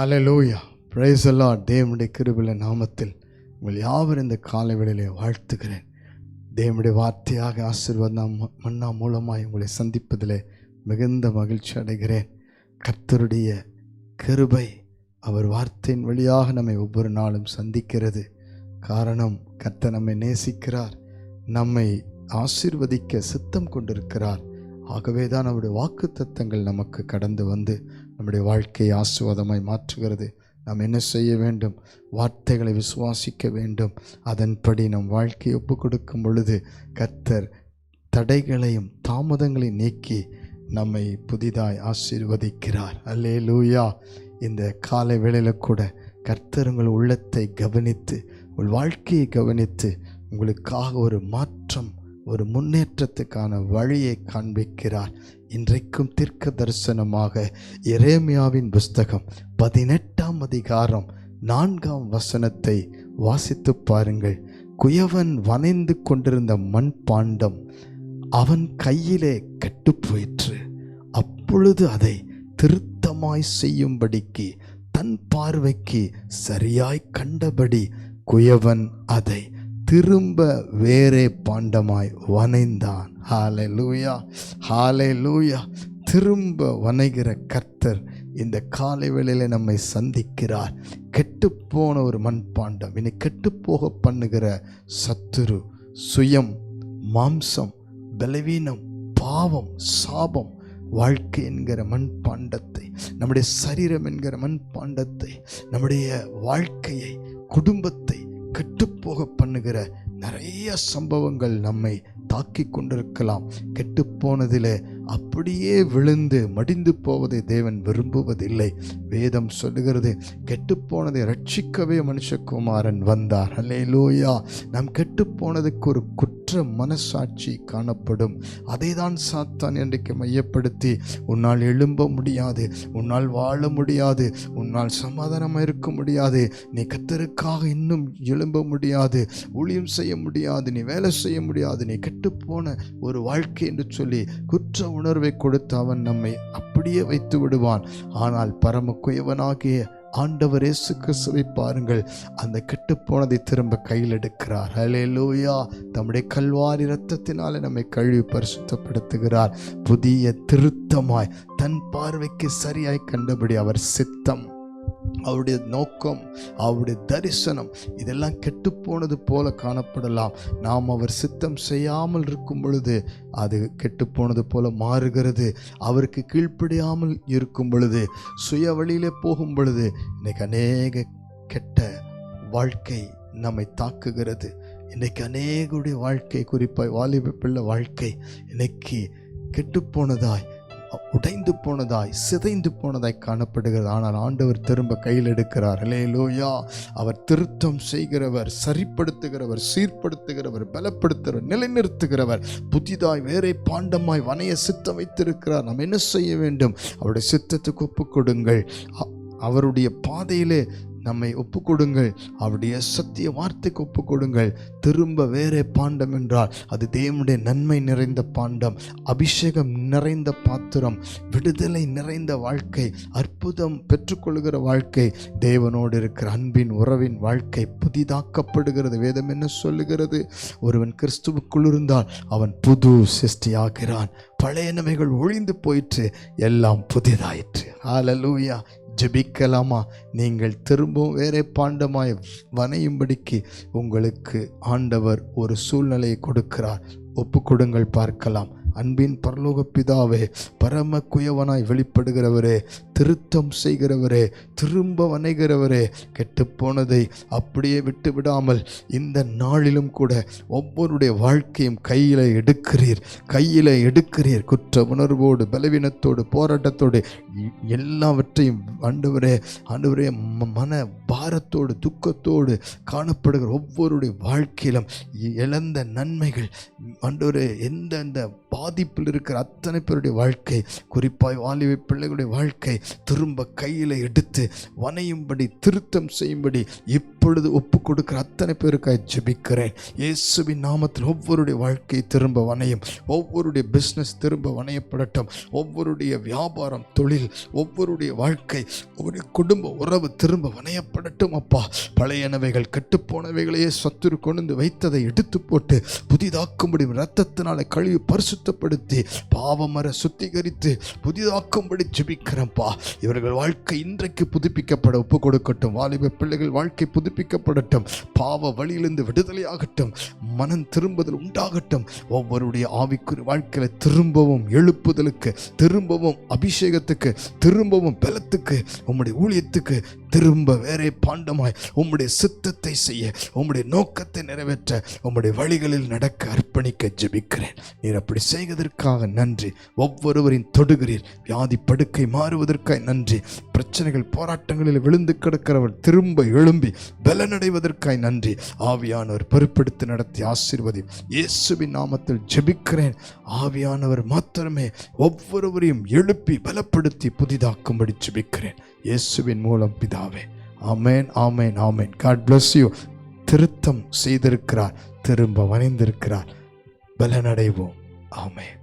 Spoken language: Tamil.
ஹலலூயா praise the தேவனுடைய கிருபில நாமத்தில் உங்கள் யாவர் இந்த காலை வேளையிலே வாழ்த்துகிறேன். தேவனுடைய வார்த்தையாக ஆசீர்வாதம் மன்னா மூலமாய் உங்களை சந்திப்பதிலே மிகுந்த மகிழ்ச்சி அடைகிறேன். கர்த்தருடைய கிருபை அவர் வார்த்தையின் வழியாக நம்மை ஒவ்வொரு நாளும் சந்திக்கிறது. காரணம் கர்த்தர் நம்மை நேசிக்கிறார். நம்மை ஆசிர்வதிக்க சித்தம் கொண்டிருக்கிறார். ஆகவே தான் நம்முடைய வாக்கு தத்தங்கள் நமக்கு கடந்து வந்து நம்முடைய வாழ்க்கையை ஆசுவாதமாய் மாற்றுகிறது. நாம் என்ன செய்ய வேண்டும்? வார்த்தைகளை விசுவாசிக்க வேண்டும். அதன்படி நம் வாழ்க்கையை ஒப்பு கொடுக்கும் பொழுது கர்த்தர் தடைகளையும் தாமதங்களையும் நீக்கி நம்மை புதிதாய் ஆசீர்வதிக்கிறார். அல்லே லூயா இந்த காலை வேளையில் கூட கர்த்தர் உங்கள் உள்ளத்தை கவனித்து உங்கள் வாழ்க்கையை கவனித்து உங்களுக்காக ஒரு மாற்றம் ஒரு முன்னேற்றத்துக்கான வழியை காண்பிக்கிறார். இன்றைக்கும் தீர்க்க தரிசனமாக எரேமியாவின் புஸ்தகம் பதினெட்டாம் அதிகாரம் நான்காம் வசனத்தை வாசித்து பாருங்கள். குயவன் வனைந்து கொண்டிருந்த மண் பாண்டம் அவன் கையிலே கெட்டு போயிற்று. அப்பொழுது அதை திருத்தமாய் செய்யும்படிக்கு தன் பார்வைக்கு சரியாய் கண்டபடி குயவன் அதை திரும்ப வேறே பாண்டமாய் வனைந்தான் ஹாலே லூயா ஹாலே லூயா திரும்ப வனைகிற கர்த்தர் இந்த காலை வேளையில் நம்மை சந்திக்கிறார். கெட்டுப்போன ஒரு மண்பாண்டம் இனி கெட்டுப்போக பண்ணுகிற சத்துரு சுயம் மாம்சம் பலவீனம் பாவம் சாபம் வாழ்க்கை என்கிற மண்பாண்டத்தை நம்முடைய சரீரம் என்கிற மண்பாண்டத்தை நம்முடைய வாழ்க்கையை குடும்பத்தை போக பண்ணுகிற நிறைய சம்பவங்கள் நம்மை தாக்கி கொண்டிருக்கலாம். கெட்டுப்போனதிலே அப்படியே விழுந்து மடிந்து போவதை தேவன் விரும்புவதில்லை. வேதம் சொல்லுகிறது கெட்டுப்போனதை ரட்சிக்கவே மனுஷகுமாரன் வந்தார். அல்லேலூயா நாம் கெட்டுப்போனதுக்கு ஒரு குற்ற மனசாட்சி காணப்படும். அதை தான் சாத்தான் இன்றைக்கு மையப்படுத்தி உன்னால் எழும்ப முடியாது உன்னால் வாழ முடியாது உன்னால் சமாதானமாக இருக்க முடியாது நீ கத்தருக்காக இன்னும் எழும்ப முடியாது ஊழியம் செய்ய முடியாது நீ வேலை செய்ய முடியாது நீ கெட்டுப்போன ஒரு வாழ்க்கை என்று சொல்லி குற்ற உணர்வை கொடுத்து அவன் நம்மை அப்படியே வைத்து விடுவான். ஆனால் பரம குயவனாகிய ஆண்டவர் இயேசு கிறிஸ்துவை பாருங்கள். அந்த கெட்டுப்போனதை திரும்ப கையில் எடுக்கிறார். லூயா தம்முடைய கல்வாரி இரத்தத்தினாலே நம்மை கழுவி பரிசுத்தப்படுத்துகிறார். புதிய திருத்தமாய் தன் பார்வைக்கு சரியாய் கண்டபடி அவர் சித்தம். அவருடைய நோக்கம் அவருடைய தரிசனம் இதெல்லாம் கெட்டுப்போனது போல காணப்படலாம். நாம் அவர் சித்தம் செய்யாமல் இருக்கும் பொழுது அது கெட்டுப்போனது போல மாறுகிறது. அவருக்கு கீழ்ப்படியாமல் இருக்கும் பொழுது சுய வழியிலே போகும் பொழுது இன்னைக்கு அநேக கெட்ட வாழ்க்கை நம்மை தாக்குகிறது. இன்னைக்கு அநேகருடைய வாழ்க்கை குறிப்பாக வாலிப பிள்ளை வாழ்க்கை இன்னைக்கு கெட்டுப்போனதாய் உடைந்து போனதாய் சிதைந்து போனதாய் காணப்படுகிறது. ஆனால் ஆண்டவர் திரும்ப கையில் எடுக்கிறார். லோயா அவர் திருத்தம் செய்கிறவர் சரிப்படுத்துகிறவர் சீர்படுத்துகிறவர் பலப்படுத்துகிறவர் நிலைநிறுத்துகிறவர் புதிதாய் வேறே பாண்டமாய் வனைய சித்தம் வைத்திருக்கிறார். நாம் என்ன செய்ய வேண்டும்? அவருடைய சித்தத்துக்கு ஒப்பு கொடுங்கள். அ- அவருடைய பாதையிலே நம்மை ஒப்புக்கொடுங்கள். அவருடைய சத்திய வார்த்தைக்கு ஒப்புக்கொடுங்கள். திரும்ப வேறே பாண்டம் என்றால் அது தேவனுடைய நன்மை நிறைந்த பாண்டம் அபிஷேகம் நிறைந்த பாத்திரம் விடுதலை நிறைந்த வாழ்க்கை அற்புதம் பெற்றுக்கொள்கிற வாழ்க்கை தேவனோடு இருக்கிற அன்பின் உறவின் வாழ்க்கை புதிதாக்கப்படுகிறது. வேதம் என்ன சொல்லுகிறது? ஒருவன் கிறிஸ்துவுக்குள் இருந்தால் அவன் புது சிருஷ்டியாகிறான். பழையனவைகள் ஒழிந்து போயிற்று. எல்லாம் புதிதாயிற்று. ஆலலூயா ஜெபிக்கலாமா? நீங்கள் திரும்பவும் வேறே பாண்டமாய் வனையும்படிக்கு உங்களுக்கு ஆண்டவர் ஒரு சூழ்நிலையை கொடுக்கிறார். ஒப்புக்கொடுங்கள் பார்க்கலாம். அன்பின் பரலோக பிதாவே பரம குயவனாய் வெளிப்படுகிறவரே திருத்தம் செய்கிறவரே திரும்ப வணைகிறவரே கெட்டுப்போனதை அப்படியே விட்டு விடாமல் இந்த நாளிலும் கூட ஒவ்வொருடைய வாழ்க்கையும் கையில் எடுக்கிறீர் கையில் எடுக்கிறீர். குற்ற உணர்வோடு பலவீனத்தோடு போராட்டத்தோடு எல்லாவற்றையும் ஆண்டவரே ஆண்டவரே ம- மன பாரத்தோடு துக்கத்தோடு காணப்படுகிற ஒவ்வொருடைய வாழ்க்கையிலும் இழந்த நன்மைகள் ஆண்டவரே எந்தெந்த பா பாதிப்பில் இருக்கிற அத்தனை பேருடைய வாழ்க்கை குறிப்பாய் வாலிப பிள்ளைகளுடைய வாழ்க்கை திரும்ப கையில் எடுத்து வனையும்படி திருத்தம் செய்யும்படி இப்பொழுது ஒப்பு கொடுக்கிற அத்தனை பேருக்காய் ஜெபிக்கிறேன். இயேசுவின் நாமத்தில் ஒவ்வொருடைய வாழ்க்கை திரும்ப வனையும் ஒவ்வொருடைய பிஸ்னஸ் திரும்ப வனையப்படட்டும். ஒவ்வொருடைய வியாபாரம் தொழில் ஒவ்வொருடைய வாழ்க்கை ஒவ்வொரு குடும்ப உறவு திரும்ப வனையப்படட்டும் அப்பா. பழையனவைகள் கெட்டுப்போனவைகளையே சத்துரு கொண்டு வைத்ததை எடுத்து போட்டு புதிதாக்கும்படி ரத்தத்தினால கழிவு பரிசுத்த சுத்தப்படுத்தி பாவமர சுத்திகரித்து புதிதாக்கும்படி ஜெபிக்கிறேன்ப்பா. இவர்கள் வாழ்க்கை இன்றைக்கு புதுப்பிக்கப்பட ஒப்பு கொடுக்கட்டும் வாலிப பிள்ளைகள் வாழ்க்கை புதுப்பிக்கப்படட்டும். பாவ வழியிலிருந்து விடுதலையாகட்டும். மனம் திரும்புதல் உண்டாகட்டும். ஒவ்வொருடைய ஆவிக்குரிய வாழ்க்கையில திரும்பவும் எழுப்புதலுக்கு திரும்பவும் அபிஷேகத்துக்கு திரும்பவும் பலத்துக்கு உம்முடைய ஊழியத்துக்கு திரும்ப வேறே பாண்டமாய் உம்முடைய சித்தத்தை செய்ய உம்முடைய நோக்கத்தை நிறைவேற்ற உம்முடைய வழிகளில் நடக்க அர்ப்பணிக்க ஜெபிக்கிறேன். நீர் அப்படி செய்வதற்காக நன்றி. ஒவ்வொருவரின் தொடுகிறீர். வியாதி படுக்கை மாறுவதற்காய் நன்றி. பிரச்சனைகள் போராட்டங்களில் விழுந்து கிடக்கிறவர் திரும்ப எழும்பி பலனடைவதற்காய் நன்றி. ஆவியானவர் பொறுப்பெடுத்து நடத்தி ஆசீர்வதி இயேசுவின் நாமத்தில் ஜெபிக்கிறேன். ஆவியானவர் மாத்திரமே ஒவ்வொருவரையும் எழுப்பி பலப்படுத்தி புதிதாக்கும்படி ஜெபிக்கிறேன். இயேசுவின் மூலம் பிதாவே. ஆமேன் ஆமேன் ஆமேன். காட் பிளஸ் யூ திருத்தம் செய்திருக்கிறார் திரும்ப வணிந்திருக்கிறார். பலனடைவோம். ஆமேன்.